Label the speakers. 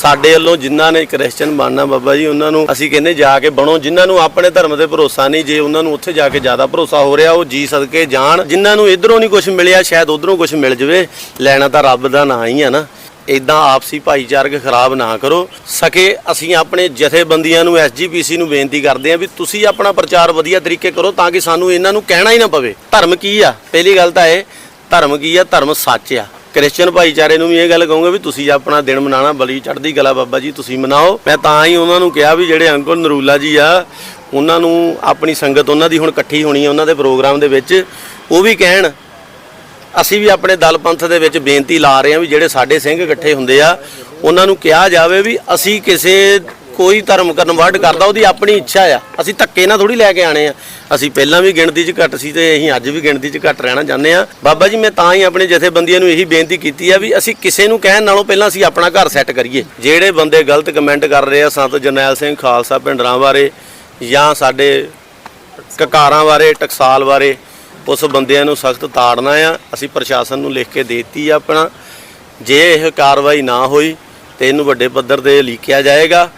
Speaker 1: ਸਾਡੇ ਵੱਲੋਂ ਜਿਨ੍ਹਾਂ ਨੇ ਕ੍ਰਿਸਚੀਅਨ ਬਣਨਾ ਬਾਬਾ ਜੀ, ਉਹਨਾਂ ਨੂੰ ਅਸੀਂ ਕਹਿੰਦੇ ਜਾ ਕੇ ਬਣੋ। ਜਿਨ੍ਹਾਂ ਨੂੰ ਆਪਣੇ ਧਰਮ ਤੇ ਭਰੋਸਾ ਨਹੀਂ, ਜੇ ਉਹਨਾਂ ਨੂੰ ਉੱਥੇ ਜਾ ਕੇ ਜ਼ਿਆਦਾ ਭਰੋਸਾ ਹੋ ਰਿਹਾ, ਉਹ ਜੀ ਸਦਕੇ ਜਾਣ। ਜਿਨ੍ਹਾਂ ਨੂੰ ਇਧਰੋਂ ਨਹੀਂ ਕੁਝ ਮਿਲਿਆ, ਸ਼ਾਇਦ ਉਧਰੋਂ ਕੁਝ ਮਿਲ ਜਵੇ। ਲੈਣਾ ਤਾਂ ਰੱਬ ਦਾ ਨਾਂ ਹੀ ਆ ਨਾ। ਇਦਾਂ ਆਪਸੀ ਭਾਈਚਾਰਕ ਖਰਾਬ ਨਾ ਕਰੋ। ਸਕੇ ਅਸੀਂ ਆਪਣੇ ਜਥੇਬੰਦੀਆਂ ਨੂੰ ਐਸਜੀਪੀਸੀ ਨੂੰ ਬੇਨਤੀ ਕਰਦੇ ਹਾਂ ਵੀ ਤੁਸੀਂ ਆਪਣਾ ਪ੍ਰਚਾਰ ਵਧੀਆ ਤਰੀਕੇ ਕਰੋ ਤਾਂ ਕਿ ਸਾਨੂੰ ਇਹਨਾਂ ਨੂੰ ਕਹਿਣਾ ਹੀ ਨਾ ਪਵੇ। ਧਰਮ ਕੀ ਆ? ਪਹਿਲੀ ਗੱਲ ਤਾਂ ਇਹ, ਧਰਮ ਕੀ ਆ? ਧਰਮ ਸੱਚ ਆ। ਕ੍ਰਿਸਚੀਅਨ ਭਾਈਚਾਰੇ ਨੂੰ ਵੀ ਇਹ ਗੱਲ ਕਹੂੰਗਾ ਵੀ ਤੁਸੀਂ ਆਪਣਾ ਦਿਨ ਮਨਾਣਾ ਬਲੀ ਚੜ੍ਹਦੀ ਕਲਾ ਬਾਬਾ ਜੀ, ਤੁਸੀਂ ਮਨਾਓ। ਮੈਂ ਤਾਂ ਹੀ ਉਹਨਾਂ ਨੂੰ ਕਿਹਾ ਵੀ ਜਿਹੜੇ ਅੰਕਲ ਨਰੂਲਾ ਜੀ ਆ, ਉਹਨਾਂ ਨੂੰ ਆਪਣੀ ਸੰਗਤ ਉਹਨਾਂ ਦੀ ਹੁਣ ਇਕੱਠੀ ਹੋਣੀ ਹੈ ਉਹਨਾਂ ਦੇ ਪ੍ਰੋਗਰਾਮ ਦੇ ਵਿੱਚ, ਉਹ ਵੀ ਕਹਿਣ, ਅਸੀਂ ਵੀ ਆਪਣੇ ਦਲ ਪੰਥ ਦੇ ਵਿੱਚ ਬੇਨਤੀ ਲਾ ਰਹੇ ਹਾਂ ਵੀ ਜਿਹੜੇ ਸਾਡੇ ਸਿੰਘ ਇਕੱਠੇ ਹੁੰਦੇ ਆ, ਉਹਨਾਂ ਨੂੰ ਕਿਹਾ ਜਾਵੇ ਵੀ ਅਸੀਂ ਕਿਸੇ ਕੋਈ ਧਰਮ ਕਨਵਰਟ ਕਰਦਾ, ਉਹਦੀ ਆਪਣੀ ਇੱਛਾ ਆ। ਅਸੀਂ ਧੱਕੇ ਨਾਲ ਥੋੜੀ ਲੈ ਕੇ ਆਣੇ ਆ। ਅਸੀਂ ਪਹਿਲਾਂ ਵੀ ਗਿਣਤੀ 'ਚ ਘੱਟ ਸੀ ਤੇ ਅਸੀਂ ਅੱਜ ਵੀ ਗਿਣਤੀ 'ਚ ਘੱਟ ਰਹਿਣਾ ਚਾਹੁੰਦੇ ਆ ਬਾਬਾ ਜੀ, ਮੈਂ ਤਾਂ ਹੀ ਆਪਣੇ ਜਥੇਬੰਦੀਆਂ ਨੂੰ ਇਹੀ ਬੇਨਤੀ ਕੀਤੀ ਆ ਵੀ ਅਸੀਂ ਕਿਸੇ ਨੂੰ ਕਹਿਣ ਨਾਲੋਂ ਪਹਿਲਾਂ ਅਸੀਂ ਆਪਣਾ ਘਰ ਸੈੱਟ ਕਰੀਏ। ਜਿਹੜੇ ਬੰਦੇ ਗਲਤ ਕਮੈਂਟ ਕਰ ਰਹੇ ਆ, ਸੰਤ ਜਰਨੈਲ ਸਿੰਘ ਖਾਲਸਾ ਪਿੰਡਰਾਂ ਬਾਰੇ ਜਾਂ ਸਾਡੇ ਕਕਾਰਾਂ ਬਾਰੇ, ਟਕਸਾਲ ਬਾਰੇ, ਉਸ ਬੰਦਿਆਂ ਨੂੰ ਸਖਤ ਤਾੜਨਾ ਆ। ਅਸੀਂ ਪ੍ਰਸ਼ਾਸਨ ਨੂੰ ਲਿਖ ਕੇ ਦੇਤੀ ਆ ਆਪਣਾ। ਜੇ ਇਹ ਕਾਰਵਾਈ ਨਾ ਹੋਈ, ਤੇ ਇਹਨੂੰ ਵੱਡੇ ਪੱਧਰ ਤੇ ਲੀਕਿਆ ਜਾਏਗਾ।